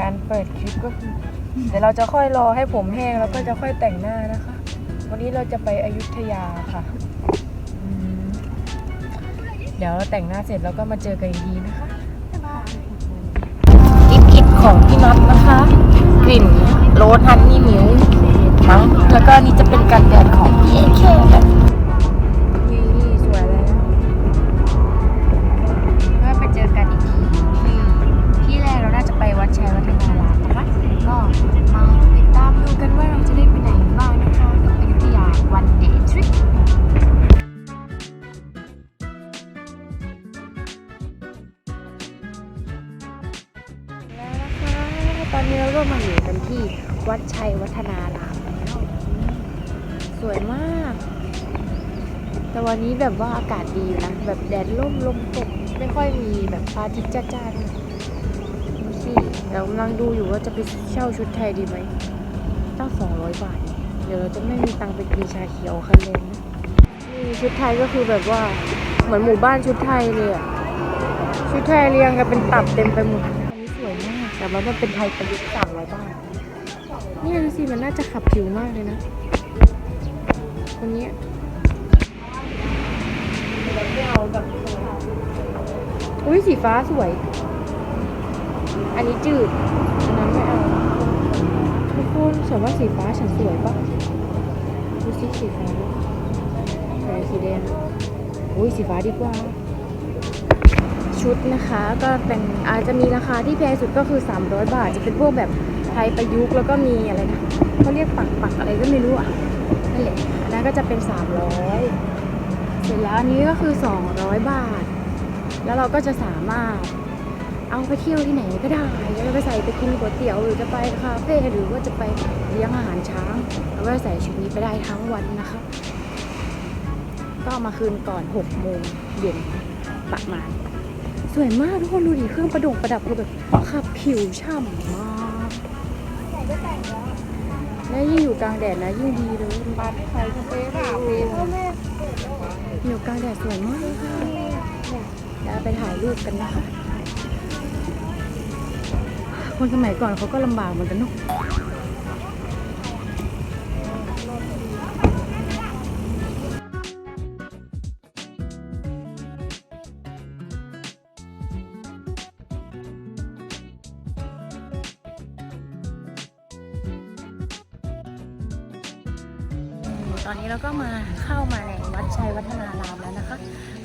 การเปิดคลิปก็คือเดี๋ยวเราจะค่อยรอให้ผมแห้งแล้วก็จะค่อยแต่งหน้านะคะ วันนี้เราจะไปอยุธยาค่ะอืมเดี๋ยวแต่งหน้าเสร็จแล้วก็มาเจอกันอีกทีนะคะกิฟกิฟของพี่น็อตนะคะ กลิ่นโรสฮันนี่มิวมั้งแล้วก็นี่จะเป็นกันแดดของพี่เอเค แบบว่าอากาศดีอยู่นะ แบบแดดร่มลมตกไม่ค่อยมีแบบพระอาทิตย์จ้าๆด้วยดูสิเดี๋ยวกำลังดูอยู่ว่าจะไปเช่าชุดไทยดีไหมตั้งสองร้อยบาท เดี๋ยวเราจะไม่มีตังค์ไปกินชาเขียวคันเลนนะนี่ชุดไทยก็คือแบบว่าเหมือนหมู่บ้านชุดไทยเลยอะชุดไทยเรียงกันเป็นตับเต็มไปหมดอันนี้สวยมาก แต่ว่ามันเป็นไทยประยุกต์สามร้อยบาท นี่ดูสิมันน่าจะขับผิวมากเลยนะคนนี้ เนี้ยอุ้ยสีฟ้าสวย อันนี้จืด อันนั้นไม่เอาทุกคนฉันว่าสีฟ้าฉันสวยปะดูสิสีฟ้าใส่สีแดงอุ้ยสีฟ้าดีกว่า ชุดนะคะก็แต่งอาจจะมีราคาที่แพงสุดก็คือ 300 บาท จะเป็นพวกแบบไทยประยุกต์แล้วก็มีอะไรนะเขาเรียกปักปักอะไรก็ไม่รู้อะนั่นแหละอันนั้นก็จะเป็น 300 เสร็จแล้วอันนี้ก็คือ 200 บาท แล้วเราก็จะสามารถเอาไปเที่ยวที่ไหนก็ได้จะไปใส่ไปกินก๋วยเตี๋ยวหรือจะไปคาเฟ่หรือว่าจะไปเลี้ยงอาหารช้างเราก็ใส่ชุดนี้ไปได้ทั้งวันนะคะ ก็เอามาคืนก่อน6โมงเย็นประมาณ สวยมากทุกคนดูดิเครื่องประดงประดับคือแบบขับผิวฉ่ำมากแล้วยิ่งอยู่กลางแดดนะยิ่งดีเลยบัตรไฟสเปรย์ค่ะอ ยู่กลางแดดสวยมากเลยค่ะแล้วไปถ่ายรูปกันนะคะ คนสมัยก่อนเขาก็ลำบากเหมือนกันเนาะ ตอนนี้เราก็มาเข้ามาในวัดชัยวัฒนารามแล้วนะคะ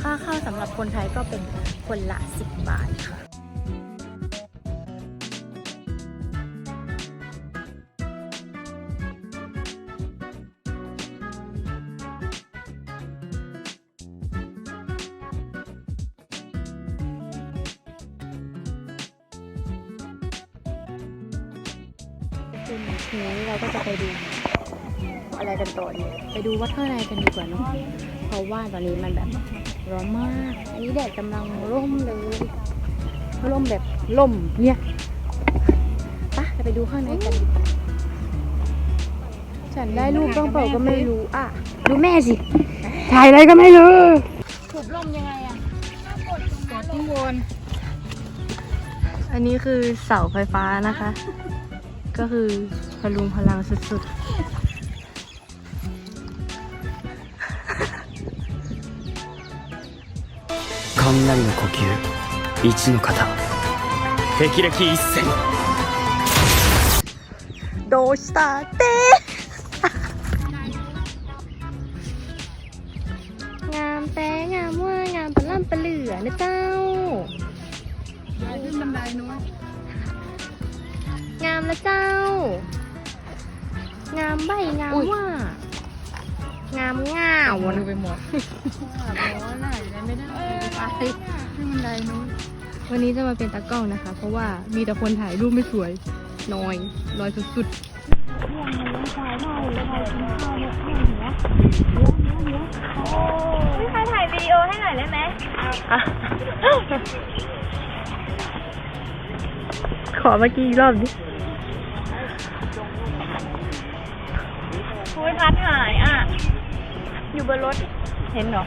ค่าเข้าสำหรับคนไทยก็เป็นคนละ 10 บาทค่ะ ข้างในกันดีกว่าเนอะเพราะว่าตอนนี้มันแบบร้อนมาก อันนี้แดดกำลังร่มเลยร่มแบบร่มเนี่ยปะจะไปดูข้างในกันดีกว่าฉันได้รูปต้องเปล่าก็ไม่รู้อะดูแม่สิ ถ่ายอะไรก็ไม่รู้ถูกร่มยังไงอะกดข้างบนอันนี้คือเสาไฟฟ้านะคะ ก็คือพลุงพลังสุด 雷の呼吸一の型霹靂一閃 ๆ โดสตาเต้ งามแต่งามว่างามปะล่ำปะเหลือนะเจ้า ขึ้นบันไดนู้น งามนะเจ้า งามใบงามว่า งามง่าวดูนะไปหมดร้อนไหนไม่ได้ไปขึ้นบันไดนู้นวันนี้จะมาเป็นตากล้องนะคะ เพราะว่ามีแต่คนถ่ายรูปไม่สวยน้อยน้อยสุดๆใครถ่ายวีดีโอให้หน่อยได้ไหมขอเมื่อกี้อีกรอบดิ อยู่บนรถ เห็นเหรอ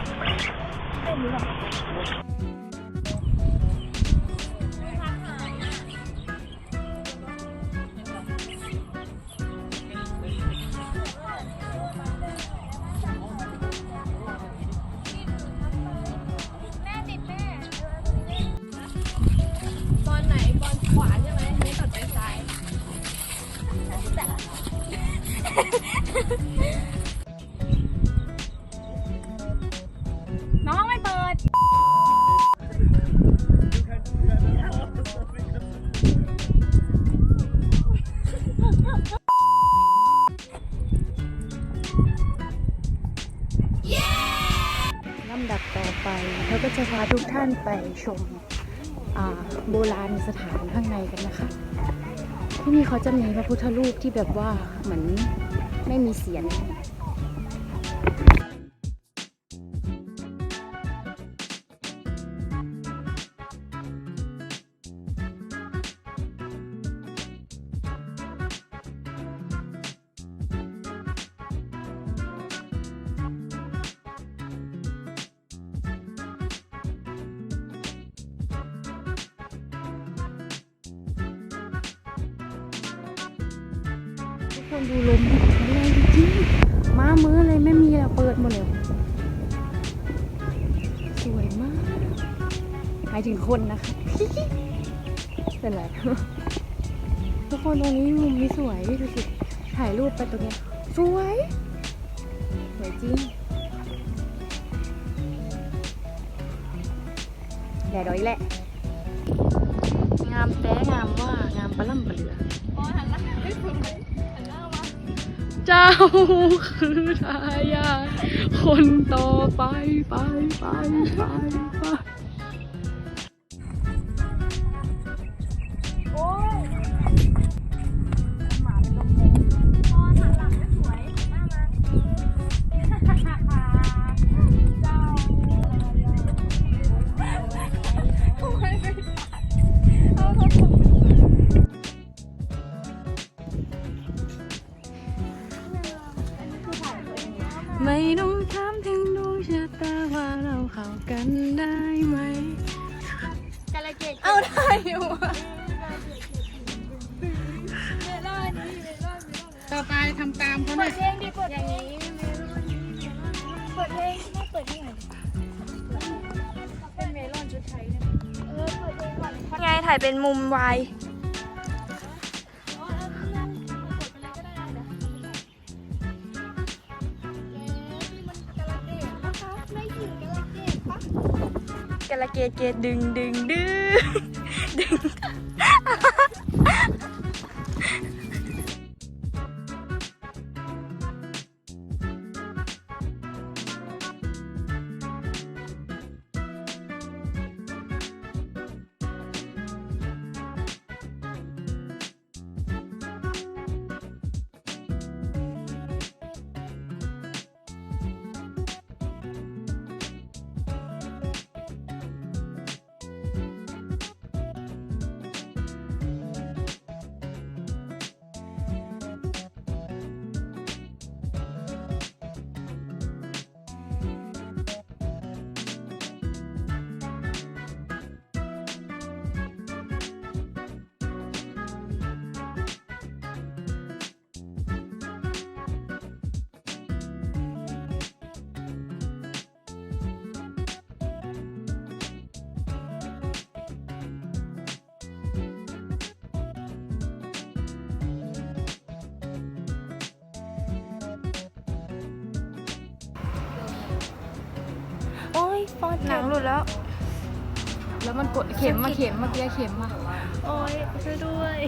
านไปชมโบราณสถานข้างในกันนะคะ ที่นี่เขาจะมีพระพุทธรูปที่แบบว่าเหมือนไม่มีเสียง มุมนี้สวยดูสิถ่ายรูปไปตรงเนี้ยสวย สวยจริงแดดดอยแหละ งามแต่งามว่างามปลาล่ำปลาเหลือเจ้าคือทายาทคนต่อไปไปไปไปไป ไม่ต้องถามถึงดวงชะตาว่าเราเข้ากันได้ไหมเอาได้อยู่ต่อไปทำตามเขาหน่อยเพลงดีเปิดอย่างนี้เปิดเพลงไม่เปิดที่ไหนเป็นเมลอนชุดไทยเนี่ยเออเปิดเพลงก่อนไงถ่ายเป็นมุมวาย เกตเกตดึงดึงดึงดึง ฟอดหนังหลุดแล้ว แล้วมันกดเข็มมาเข็มเมื่อกี้เข็มมาโอ้ยช่วยด้วย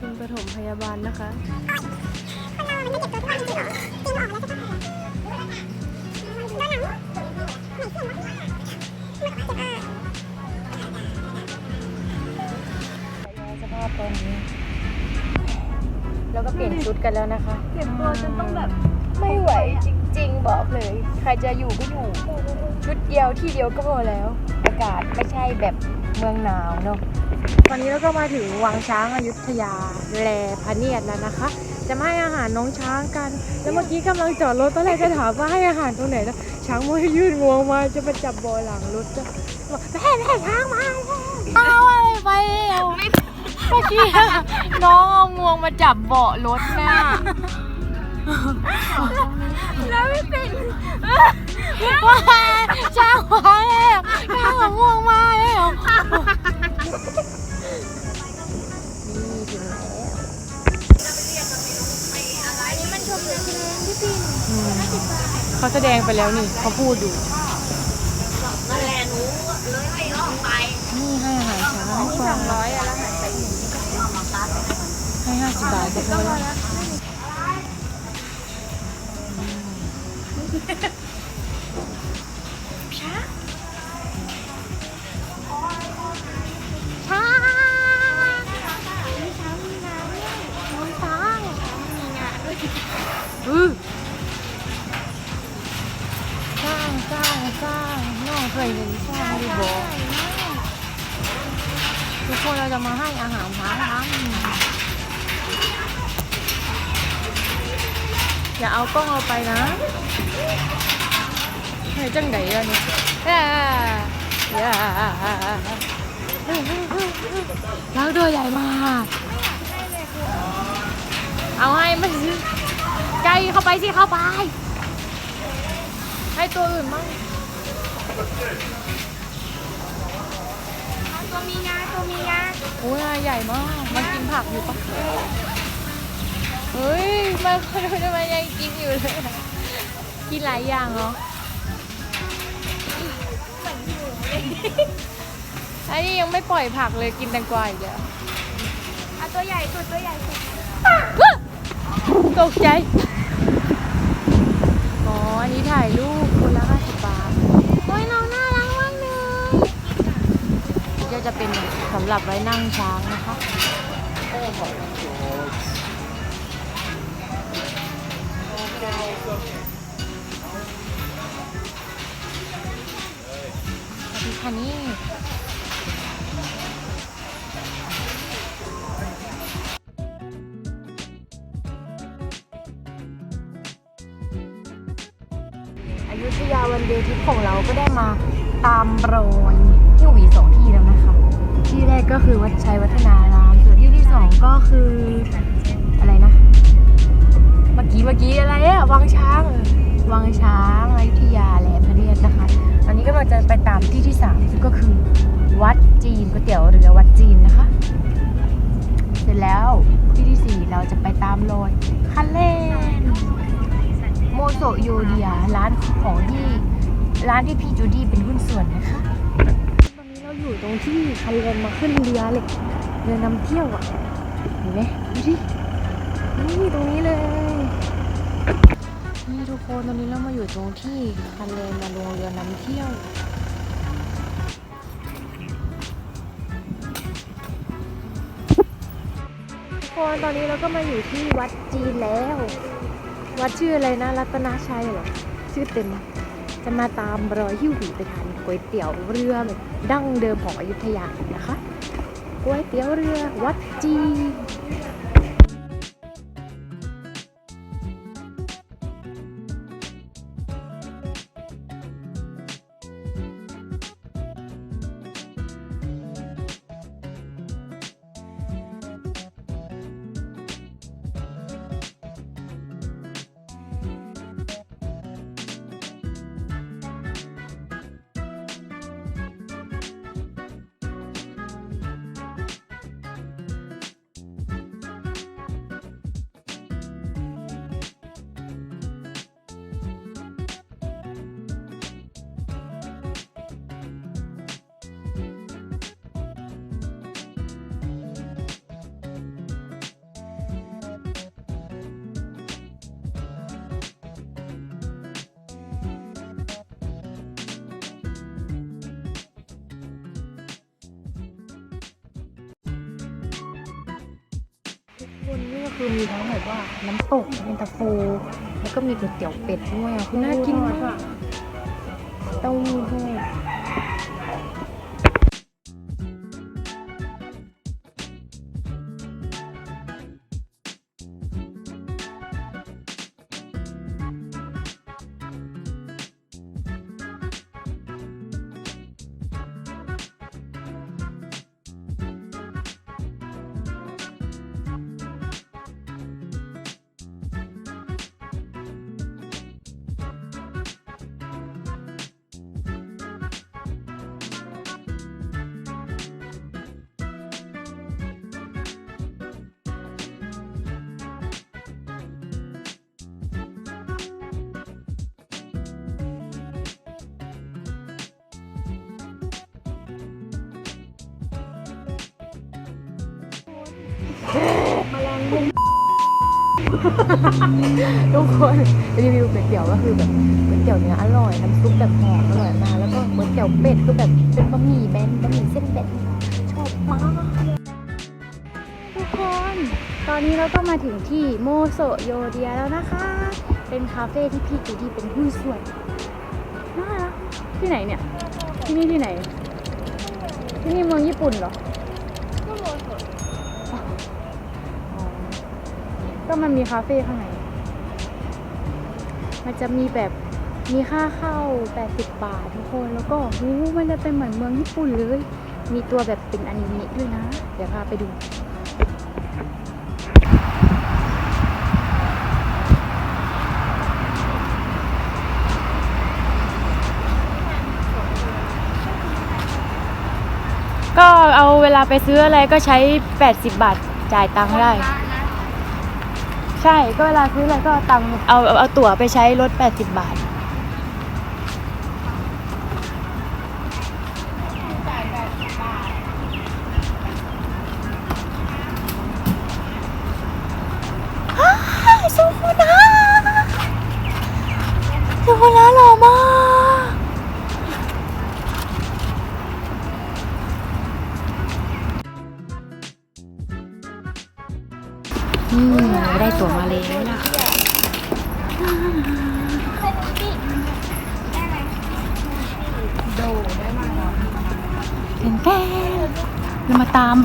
ทีมปฐมพยาบาลนะคะ สภาพตอนนี้ แล้วก็เปลี่ยนชุดกันแล้วนะคะเก็บตัวจนต้องแบบไม่ไหวจริงๆ บอกเลย ใครจะอยู่ก็อยู่ ชุดเดียวที่เดียวก็พอแล้ว อากาศไม่ใช่แบบเมืองหนาวเนาะตอนนี้เราก็มาถึงวังช้างอายุทยาแลพระเนียดแล้วนะคะ จะมาให้อาหารน้องช้างกัน แล้วเมื่อกี้กำลังจอดรถตอนแรกจะถามว่าให้อาหารตรงไหนนะช้างมันยื่นงวงมาจะมาจับบอหลังรถจะบอกแม่แม่ช้างมาเอาอะไรไปเอาเมื่อกี้น้องเอางวงมาจับเบาะรถน่ะแล้วไม่เป็นว้าช้างมาแล้วช้างของง่วงมาแล้ว อันนี้มันชมเลยที่พี่เขาแสดงไปแล้วนี่เขาพูดอยู่นั่นแหละหนูเลยให้ออกไปนี่ให้อาหารช้างกสว่าองร้อยอะแล้วหายไปให้ห้าสิบบาทก็พอแล้ว จะมาให้อาหารช้างทั้อย่าเอากล้องเราไปนะเฮ้จังไดอะนี่อ่าย่าแล้วตัวใหญ่มากเอาให้มันใจเข้าไปสิเข้าไป ให้ตัวอื่นมั่ง ตัว มีงาตัวมีงาโอ้ยใหญ่มาก มันกินผักอยู่ปะเฮ้ย มันทำไมยังกินอยู่เลยอะกินหลายอย่างเหรออันนี้ยังไม่ปล่อยผักเลยกินแตงกวาอีกแล้วเอาตัวใหญ่สุดตัวใหญ่สุดตกใจ อ๋อ อันนี้ถ่ายรูปคนละห้าสิบบาทโอ้ยน้องน่ารักมากเลยนี่ก็ จะเป็นสำหรับไว้นั่งช้างนะคะสวัสดีค่ะนี่อยุธยาวันเดย์ทริปของเราก็ได้มาตามรอยที่หวี ที่แรกก็คือวัดชัยวัฒนาราม ส่วนที่ที่สองก็คืออะไรนะ เมื่อกี้เมื่อกี้อะไรอะวังช้างเออวังช้างอยุธยาแหลมพระเนียดนะคะ ตอนนี้ก็เราจะไปตามที่ที่สามซึ่งก็คือ วัดจีนก๋วยเตี๋ยวเรือวัดจีนนะคะ เสร็จแล้วที่ที่สี่เราจะไปตามรอยคันเล่นโมโซโยเดียร้านของที่ร้านที่พี่จูดี้เป็นหุ้นส่วนนะคะต อยู่ตรงที่คันเลนมาขึ้นเรือเลยเรือนำเที่ยวอะเห็นไหมดูดินี่ตรงนี้เลยนี่ทุกคนตอนนี้เรามาอยู่ตรงที่คันเลนมาลงเรือนำเที่ยวทุกคนตอนนี้เราก็มาอยู่ที่วัดจีนแล้ว วัดชื่ออะไรนะ รัตนาชัยเหรอ ชื่อเต็ม จะมาตามรอยหิ้วหูไปทาน ก๋วยเตี๋ยวเรือดั้งเดิมของอยุธยานะคะก๋วยเตี๋ยวเรือวัดจี นทุกคนนี่ก็คือมีทั้งแบบว่าน้ำตกเป็นตะโฟแล้วก็มีก๋วยเตี๋ยวเป็ดด้วยอะคือน่ากินมากเต้าหู้ ทุกคนรีวิวก๋วยเตี๋ยวก็คือแบบก๋วยเตี๋ยวเนื้ออร่อยน้ำซุปแบบหอมอร่อยมากแล้วก็ก๋วยเตี๋ยวเป็ดก็แบบเป็นบะหมี่แบนบะหมี่เส้นแบนชอบมากทุกคน ตอนนี้เราก็มาถึงที่โมโซโยเดียแล้วนะคะ เป็นคาเฟ่ที่พี่จูดีเป็นผู้ช่วยน่ารักที่ไหนเนี่ย ที่นี่ที่ไหน ที่นี่เมืองญี่ปุ่นเหรอ ก็มันมีคาเฟ่ข้างในมันจะมีแบบมีค่าเข้า 80 บาททุกคน แล้วก็หูมันจะเป็นเหมือนเมืองญี่ปุ่นเลย มีตัวแบบเป็นอนิเมะด้วยนะ เดี๋ยวพาไปดูก็เอาเวลาไปซื้ออะไรก็ใช้ 80 บาทจ่ายตังค์ได้ ใช่ก็เวลาซื้ออะไรก็เอาตังค์เอาเอาตั๋วไปใช้ลด80 บาท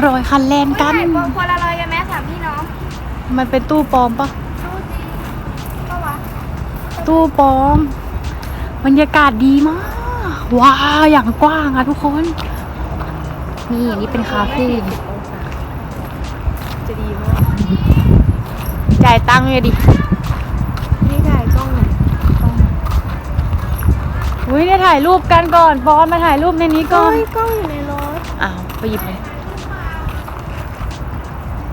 รอยคันแลนกันถ่ายพวงละลอยกันไหมสามพี่น้องมันเป็นตู้ปลอมปะดูสิก็วะตู้ปลอม บรรยากาศดีมาก ว้าวอย่างกว้างอะทุกคน นี่อันนี้เป็นคาเฟ่จะดีมากจ่ายตังค์เลยดินี่ถ่ายกล้องหน่อยอุ้ยเนี่ยถ่ายรูปกันก่อนบอลมาถ่ายรูปในนี้ก่อน เฮ้ยกล้องอยู่ในรถอ้าวไปหยิบเลย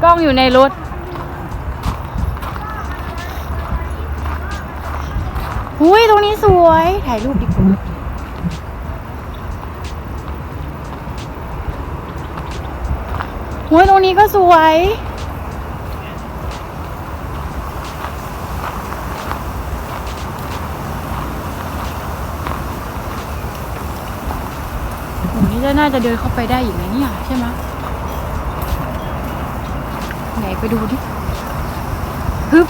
กล้องอยู่ในรถอุ้ยตรงนี้สวย ถ่ายรูปดีกว่าอุ้ยตรงนี้ก็สวยโอ้นี่จะน่าจะเดินเข้าไปได้อีกนะเนี่ยใช่ไหมไหนไป ดูดิฮึบ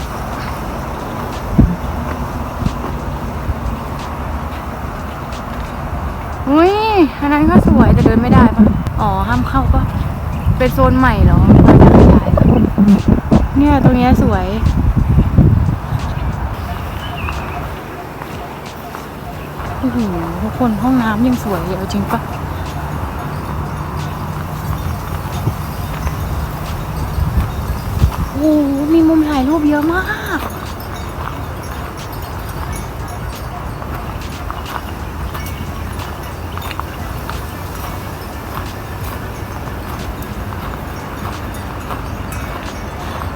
อุ้ยอันนั้นก็สวยแต่เดินไม่ได้ปะอ๋อ ห้ามเข้าปะเป็นโซนใหม่เหรอเนี่ยตรงนี้สวยโอ้โหทุกคนห้องน้ำยังสวยเลยเอาจริงปะ มีมุมถ่ายรูปเยอะมาก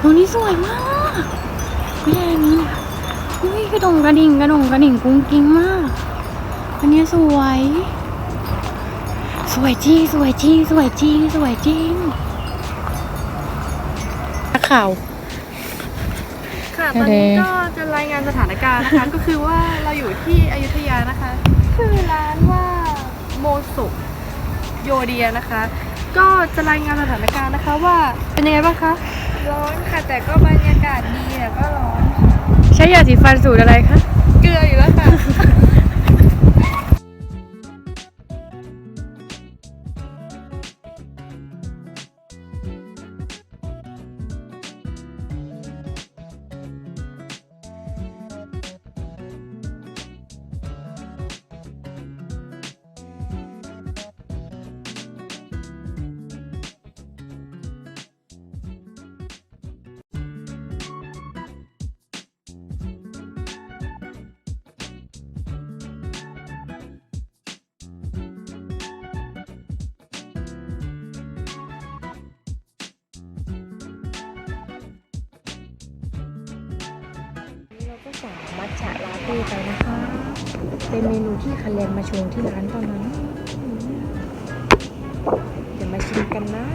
ตรงนี้สวยมากไม่ใช่นี้นะอุ้ยกระดงกระดิ่งกระดงกระดิ่งกุ้งกิ้งมาก อันนี้สวย สวยจริงสวยจริงสวยจริงสวยจริงข่าว ค่ะ ตอนนี้ก็จะรายงานสถานการณ์นะคะ ก็คือว่าเราอยู่ที่อยุธยานะคะ คือร้านว่าโมสุโยเดียนะคะ ก็จะรายงานสถานการณ์นะคะว่าเป็นยังไงบ้างคะ ร้อนค่ะ แต่ก็บรรยากาศดีแต่ก็ร้อน ใช้ยาสีฟันสูตรอะไรคะ เกลืออยู่แล้วค่ะ ที่สามัทฉะลาเต้ไปนะคะ เป็นเมนูที่คันแลนมาชงที่ร้านตอนนั้นเดี๋ยวมาชิมกันนะ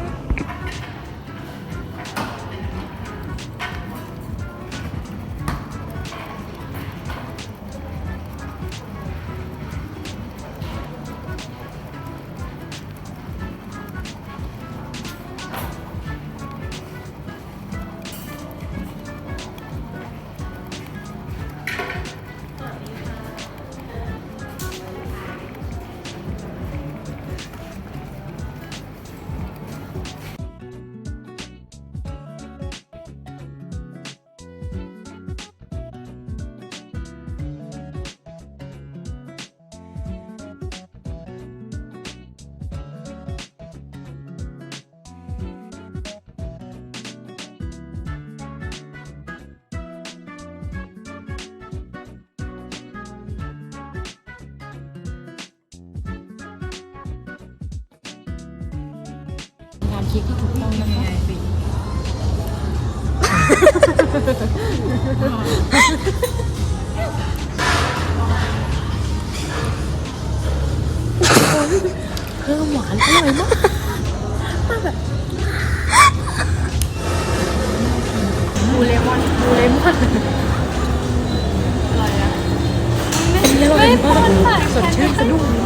คลิกที่ถูกต้องนะคะเพิ่มหวานอร่อยมากมากแบบบูเลมอนบูเลมอนอร่อยอะอร่อยมากสดชื่นสะดุ้ง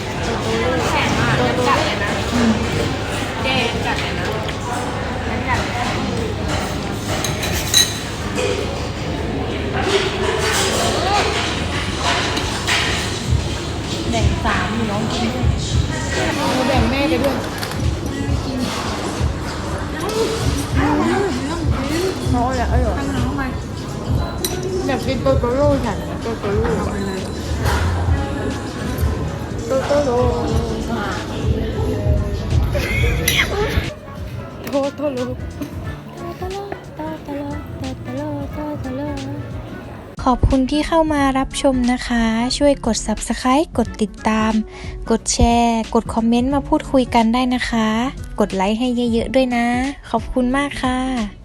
ขอบคุณที่เข้ามารับชมนะคะ ช่วยกด subscribe กดติดตาม กดแชร์ กดคอมเมนต์มาพูดคุยกันได้นะคะ กดไลค์ให้เยอะๆด้วยนะ ขอบคุณมากค่ะ